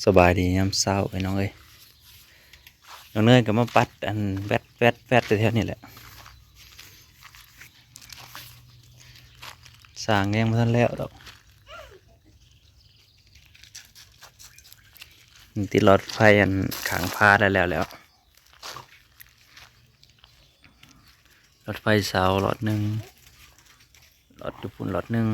สบายดียามเช้าไปน้องเอ้ยน้องเนยก็มาปัดอันแวดแวดแวดแถวนี่แหละสร้างยังไม่ทันแล้วดอกติดหลอดไฟอันขางพาได้แล้วแล้วหลอดไฟเสาหลอดหนึ่งหลอดดูปุ่นหลอดหนึ่ง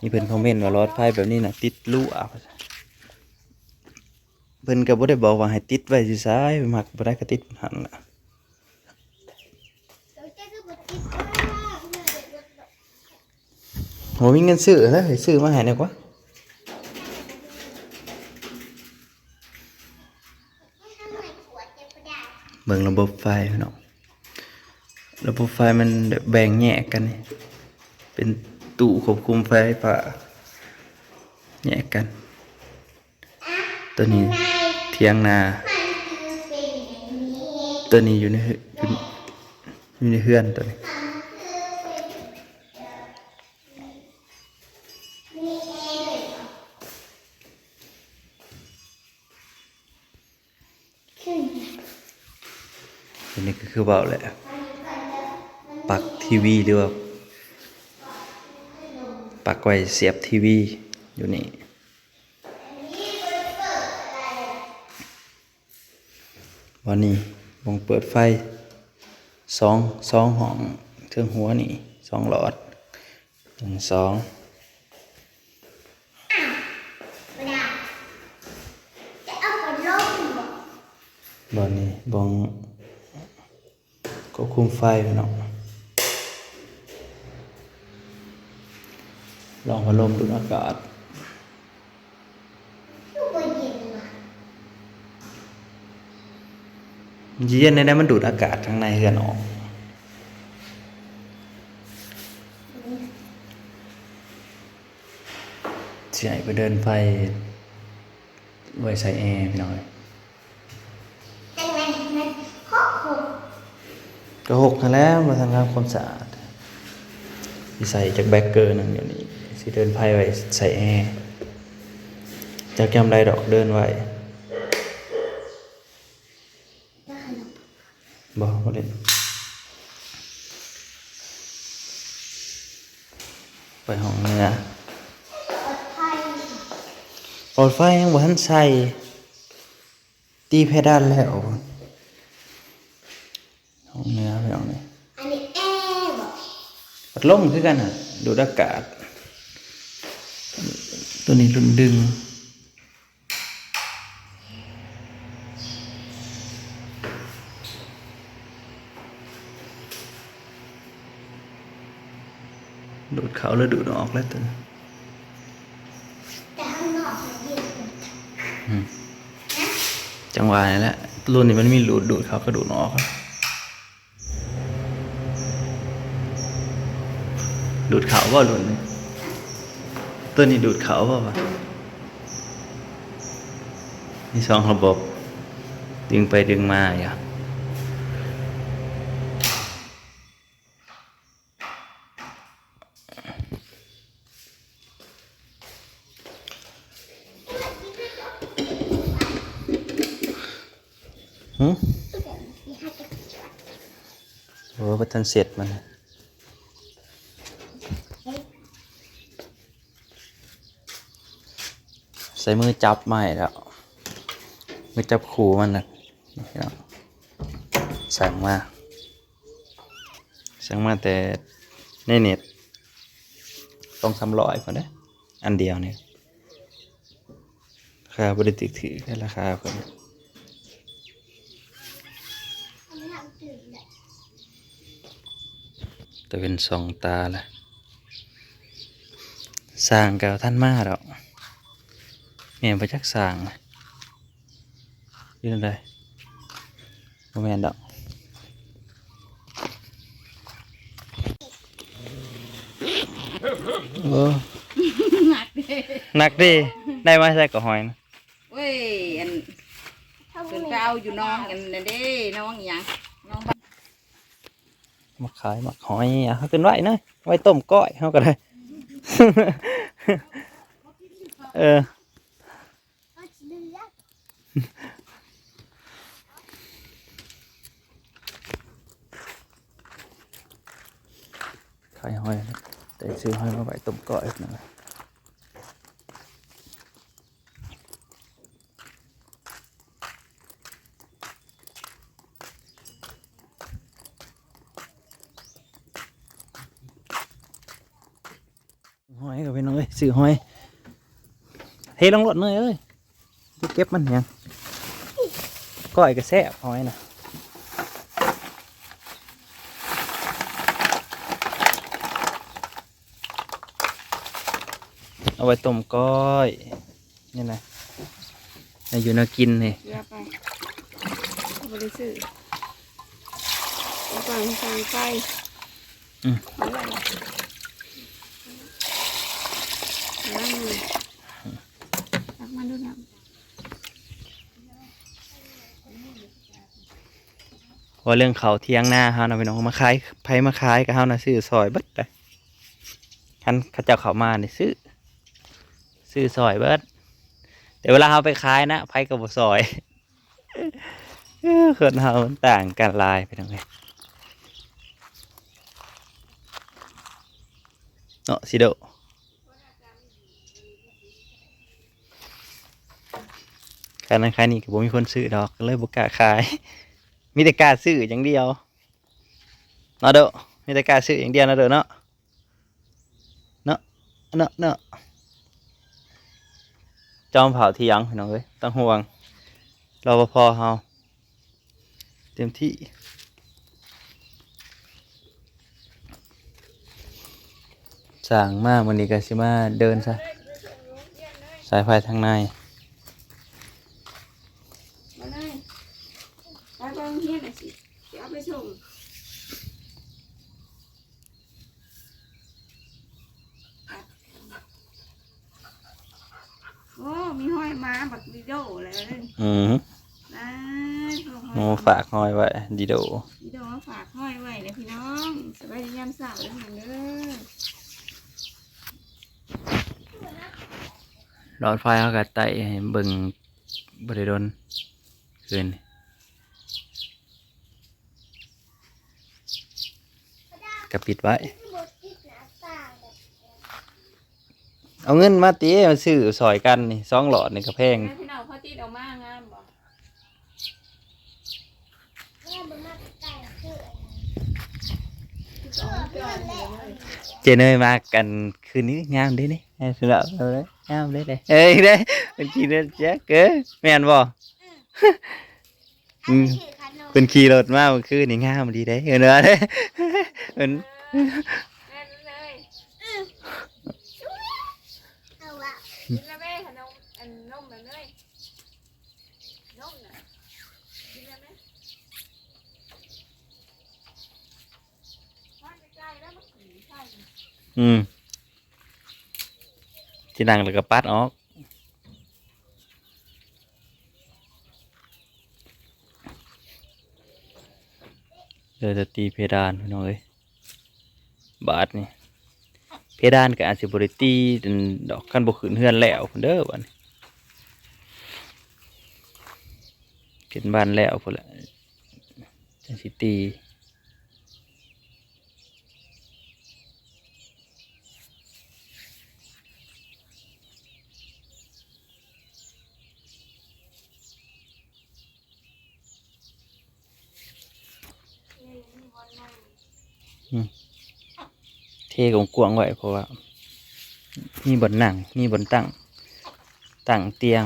นี่เพิ่นคอมเมนต์ว่ารถไฟแบบนี้นะติดลู่อะ เพิ่นก็บ่ได้บอกว่าให้ติดไว้ซื่อซ้ายมักบ่ได้ก็ติดหันล่ะโหมีเงินซื้อแล้วให้ซื้อมาให้หน่อยกว่าเบิ่งระบบไฟพี่น้องระบบไฟมันแบ่งแยกกัน เป็นตู้ควบคุมไฟฟ้าแยกกัน ตัวนี้ ทียงนา ตัวนี้อยู่ในอยู่อยู่ในเฮือนตัวนี้ตัวนี้ก็คือเบาแหละปักทีวีหรือว่าปักไว้เสียบทีวีอยู่นี่ วันนี้วงเปิดไฟสองสองห้องเครื่องหัวนี่สองหลอดหนึ่งสองบอนนี้บองควบคุมไฟพี่น้องลองพัดลมดูอากาศ เย็นในนั้นมันดูดอากาศข้างในเฮือนออกเสียไปเดินไฟไว้ใส่แอร์พี่น้อยก็หกกันแล้วมาทำงานความสะอาดใส่จากแบ็กเกอร์หนึ่งเดี๋ยวนี้สิเดินไพ่ไว้ใส่แอร์จากยำไรดอกเดินไว้ บอกเล่นไปห้องเนื้อปลอดไฟยังบ่ทันใส่ตีเพดานแล้วห้องเนื้อไปห้องนี้อันนี้แอร์บอกพัดลมคือกันอะดูดอากาศตัวนี้รุนดึง ดูดเขาแล้วดูดออกแล้วตัวนี้แต่ข้างนอกมันเย็นกว่าจังหวะนี่แหละรุ่นนี้มันมีดูดดูดเขาก็ดูดออกครับดูดเขาว่ารุ่นนี้ตัวนี้ดูดเขาเปล่าวะนี่สองระบบ ดึงไปดึงมาอย่าหึ โอ้ประทันเสร็จมันใส่มือจับไม่แล้วมือจับขู่มันนะนี่พี่น้องสั่งมาสั่งมาแต่ในเน็ตต้องทำร้อยคนเด้ออันเดียวเนี่ยราคาบริติกถือแค่ราคาคนนี้ทำตื่นเลย แต่เป็นสองตาละสร้างกับท่านมาดอกแม่นไปจักสร้างเลยอยืนได้บ่แม่นดอกโอ้หนักเด้หนักดิได้มาใส่กับหอยนะเว้ยอันเท่าเพิ่นไหไปร่เอาอยู่น้องกันนั่นเด้น้องหยังน้องบ้าน มาขายมาหอยอะเขาขึ้นไว้เนอะไว้ต้มก้อยเขาก็ได้ เออขายหอยนะแต่ซื้อหอยมาไว้ต้มก้อยหน่อ หอยกับพี่น้องเอ้ยซื้อหอยเทลงรถเลยเอ้ยไปเก็บมันยังก้อยกระแซบหอยนะเอาไว้ต้มก้อยนี่นะนี่อยู่นากินนี่เรือไปบริสุทธิ์ฟังฟังไปอืม นั่นตักมาดูนะเพราะเรื่องเขาเที่ยงหน้าเฮานะพี่น้องมาขายไผมาขายกับเฮานะซื้อซอยเบิดเลยคันเขาเจ้าเขามาเนี่ซื้อ ซื้อซอยเบิดแต่เวลาเฮาไปขายนะไผก็บ่ซอยเอ้อคนเฮาต่างกันลายพี่น้งเอ้ยเนาะสิโด ขายนั้นขายนี่ก็บ่มีคนซื้อดอกเลยบ่กล้าขาย มีแต่กล้าซื้ออย่างเดียวเนาะเด้อมีแต่กล้าซื้ออย่างเดียวนาะเด้อเนาะเนาะเนาะเนาะจอมเผาที่ยังพี่น้องเอ้ยต้องห่วงรอปภเฮาเต็มที่สั่งมากวันนี้ก็สิมาเดินซะสายไฟทางใน มาเลยไปไปโรงเรียนหน่อยสิเดี๋ยวเอาไปส่งโอ้มีห้อยม้าบักวิดีโอเลยอืมนะโมฝากหอยไว้ดีโดวิดีโอมาฝากห้อยไว้เลยพี่น้องสบายดียามเสาร์เลยพี่น้องเด้อหลอดไฟเขาก็ไต่ให้เบิ่งบริโดน คืนก็ปิดไว้ที่บดที่หนาต่างแบบเอาเงินมาตีมาซื้อซอยกันนี่สองหลอดนี่ก็แพงพี่น้องพ่อติดออกมางามบ่แม่บุญมากไก่คือเจเนยมากันคืนนี้งามเด้นี่ให้สุดแล้วเอาเลยงามเลยเลยเอ้ยเด้เป็นขี่รถแจ๊กเอ้ยแม่นบ่ อันนี้คือขนมเป็นขี่รถมาเมื่อคืนนี่งามดีเด้เห็นบ่เด้เป็นแม่นเลยเอาละกินแล้วแม่ขนมอันนมแบบเลยนมน่ะกินแล้วแม่มาใกล้ๆแล้วมันขี่ใช่อืมที่นั่งแล้วก็ปัดออก เราจะตีเพดานพี่น้องเอ้ยบาทนี่เพดานก็อาจสิบริตีเนดอกขั้นบกขืนเฮือนแล้วเด้อบัดนี้ขึ้นบ้านแล้วพุ่นละจังสิตี เทกงกวางๆไว้เพราะว่า มีบนหนัง มีบนตั้งตั้งเตียง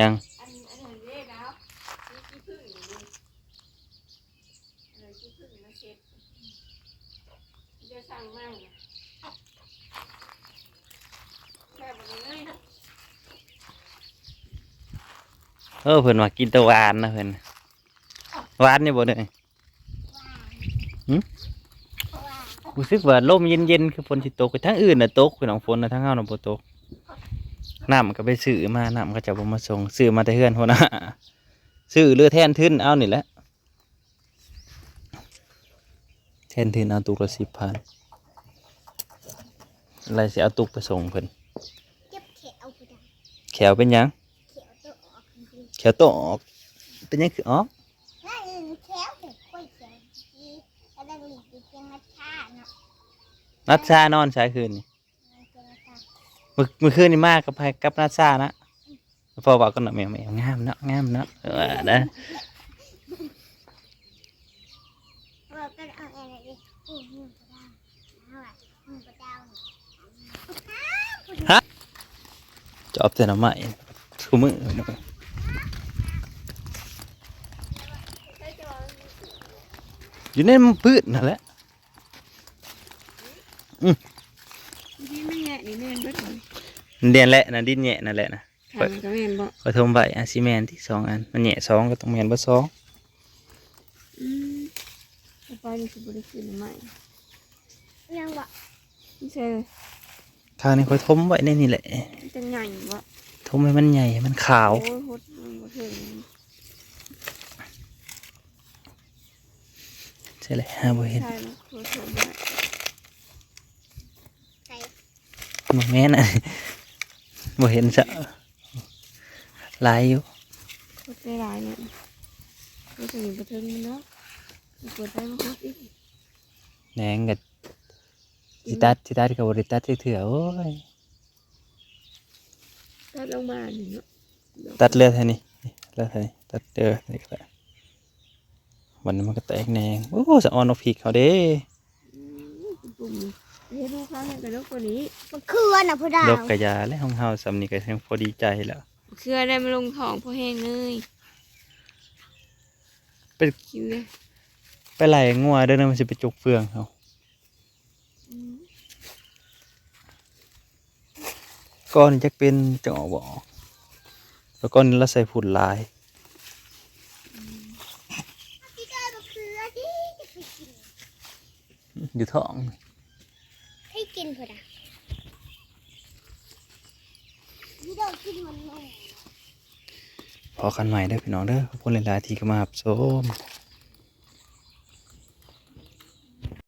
ยัง เออเพื่อนมากินตะวานนะเพื่อนวานนี่บ่เนี่ยรู้สึกว่าลมเย็นๆคือฝนสิตกทั้งอื่นน่ะตกคือหนองฝนน่ะทั้งเฮาน่ะบ่ตกน้ำก็ไปซื้อมาน้ำก็จะบ่มาส่งซื้อมาแต่เฮือนพุ่นน่ะซื้อเรือแทนทึนเอานี่แหละแทนทึนเอาตุกละสิบพันอะไรสิเอาตุกไปส่งเพิ่นแขวเป็นยัง ขวตัวออกจริงแขวโตออกเป็นหยังคือออกๆนั่นแขวเห็ดค่อยแขวดีแล้วดังหลีกไปเพียงนัดชาเนาะนัดซานอนใช้คืนนี่มันเพียงนัดชามื่อมื่อคืนนี่มากกับไผกับนัดซานะพอบอกกันหน่อยแมวแมวงามเนาะงามเนาะเออนะเราก็เอาอะไรดิอู้หูกระดาวเอาอะหูกระดาวนี่จอบแต่หน้ำใหม่คู่มือ ใช่จะว่า อยู่ในมันพืชนั่นแหละที่ไม่แง่นี่แม่นเบิดเลยเดียนแหละนะดินแหะนั่นแหละนะค่ะมันก็แม่นบ่ขอทมใบอาซิแมนที่สองอันมันแหะสองก็ต้องแมนเบ่สองอืมต่อไปนี่สิบ่ได้ขึ้นใหม่ยังวะไม่ใช่ข้างนี้คอยทมไว้ในนี่แหละมันจะใหญ่บ่ทมให้มันใหญ่ให้มันขาว โอ้ยโหดมันบ่ถึง ใช่เลยฮะบ่เห็นใช่แล้วโหดโหดได้ใส่บ่แม่นอะบ่เห็นซะหลายอยู่โหดได้หลายเนี่ยโหดถึงบ่ถึงมันเนาะมันเปิดได้มาโหดอีกแหนงกับสิตัดสิตัดกับบริตัดเถื่อๆโอ้ยตัดลงมานี่เนาะตัดเลือดแค่นี้นี่เลือดแค่นี้ตัดเดือดนี่ก็ได้ วันนี้มันก็แตกแหนงโอ้สะออนเอาพริกเขาเด้อืมปุ่มนี่เฮ็ดดูข้างให้กระดกกว่านี้มันคือน่ะผู้ดาวลบกระยาและห้องเฮาสำนี่ก็ยังพอดีใจแล้วเครือได้มาลงท้องพอแห้งเลยเป็นกินเลยไปไหลงัวเด้อนะมันจะไปจุกเฟืองเขาอืมก้อนจะเป็นจะออกบ่ออกแล้วก้อนนี้เราใส่ผุดลาย พี่ได้มะเขือที่จะไปกิน อยู่ท้องให้กินผู้ดาวพี่ได้กินมันงงพอกันใหม่เด้อพี่น้องเด้อขอบคุณหลายๆที่เข้ามารับชม